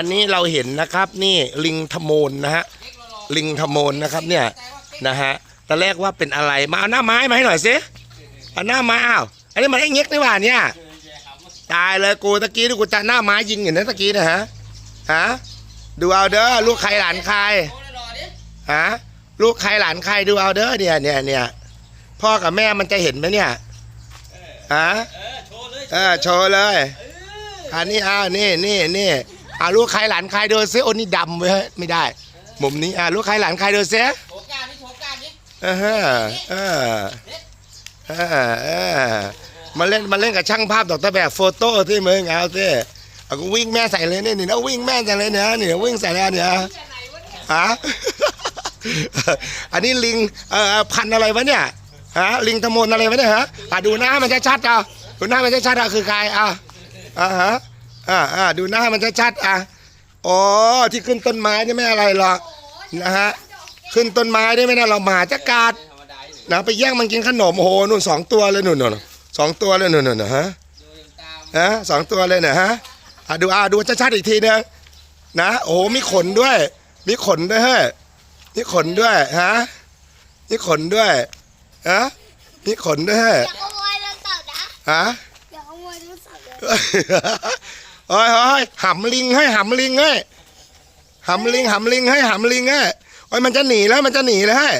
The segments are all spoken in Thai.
อันนี้เราเห็นนะครับนี่ลิงทโมนนะฮะลิงทโมนนะครับเนี่ยนะฮะตอนแรกว่าเป็นอะไรมาเอาหน้าไม้มาให้หน่อยสิเอาหน้าไม้อ้าวอันนี้มันไอ้เง็กนี่หว่าเนี่ยตายเลยกูตะกี้ที่กูจะหน้าไม้ยิงอยู่นะตะกี้นะฮะฮะดูเอาเด้อลูกใครหลานใครฮะลูกใครหลานใครดูเอาเด้อเนี่ยเนี่ยเนี่ยพ่อกับแม่มันจะเห็นไหมเนี่ยฮะเออโชว์เลยอันนี้อ่าวนี่นี่นี่ อ่าลูกใครหลานใครดูซิโอ้นี่ดำเว้ยไม่ได้ มุมนี้อ่าลูกใครหลานใครดูซิโชว์การนี่โชว์การนี่เออเออเออเออเออมาเล่นมาเล่นกับช่างภาพดอกตะแบบโฟโต้ที่มึงเอาสิเอาก็วิ่งแม่ใส่เลยนี่นี่นะวิ่งแม่ใส่เลยเนี่ยนี่วิ่งใส่แล้วเนี่ยฮะอันนี้ลิงเอ่อพันธุ์อะไรวะเนี่ยฮะลิงตะมนอะไรวะเนี่ยฮะอะดูหน้ามันชัดๆเอาดูหน้ามันชัดๆเอาคือใครอะอ่าฮะ อ่าอ่าดูหน้ามันชัดๆอะอ๋อที่ขึ้นต้นไม้นี่ไม่อะไรหรอกนะฮะขึ้นต้นไม้นี่ไม่น่าเราหมาจะกัดธรรมดาอยู่นะไปแย่งมันกินขนมโอ้โหนู่นสองตัวเลยนู่นนู่นสองตัวเลยนู่นนู่นฮะดูอย่างตามฮะสองตัวเลยเนี่ยฮะอะดูอะดูชัดๆอีกทีนึงนะโอ้โหมีขนด้วย มีขนด้วยเฮ้ยมีขนด้วยฮะมีขนด้วยฮะมีขนด้วยเฮ้ยอย่าขโมยโทรศัพท์นะฮะอย่าขโมยโทรศัพท์เลย เฮ้ยเฮ้ยหำลิงให้หำลิงให้หำลิงหำลิงให้หำลิงให้โอ้ยมันจะหนีแล้วมันจะหนีแล้วเฮ้ย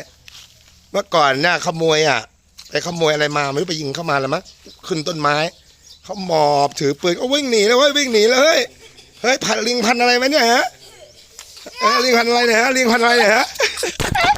เมื่อก่อนเนี่ยขโมยอะไปขโมยอะไรมาไม่รู้ไปยิงเข้ามาแล้วมั้งขึ้นต้นไม้เขาหมอบถือปืนก็วิ่งหนีแล้วเว้ยวิ่งหนีเลยเฮ้ยเฮ้ยพันลิงพันอะไรไหมเนี่ยฮะเอ้ยลิงพันอะไรเนี่ยฮะลิงพันอะไรเนี่ยฮะ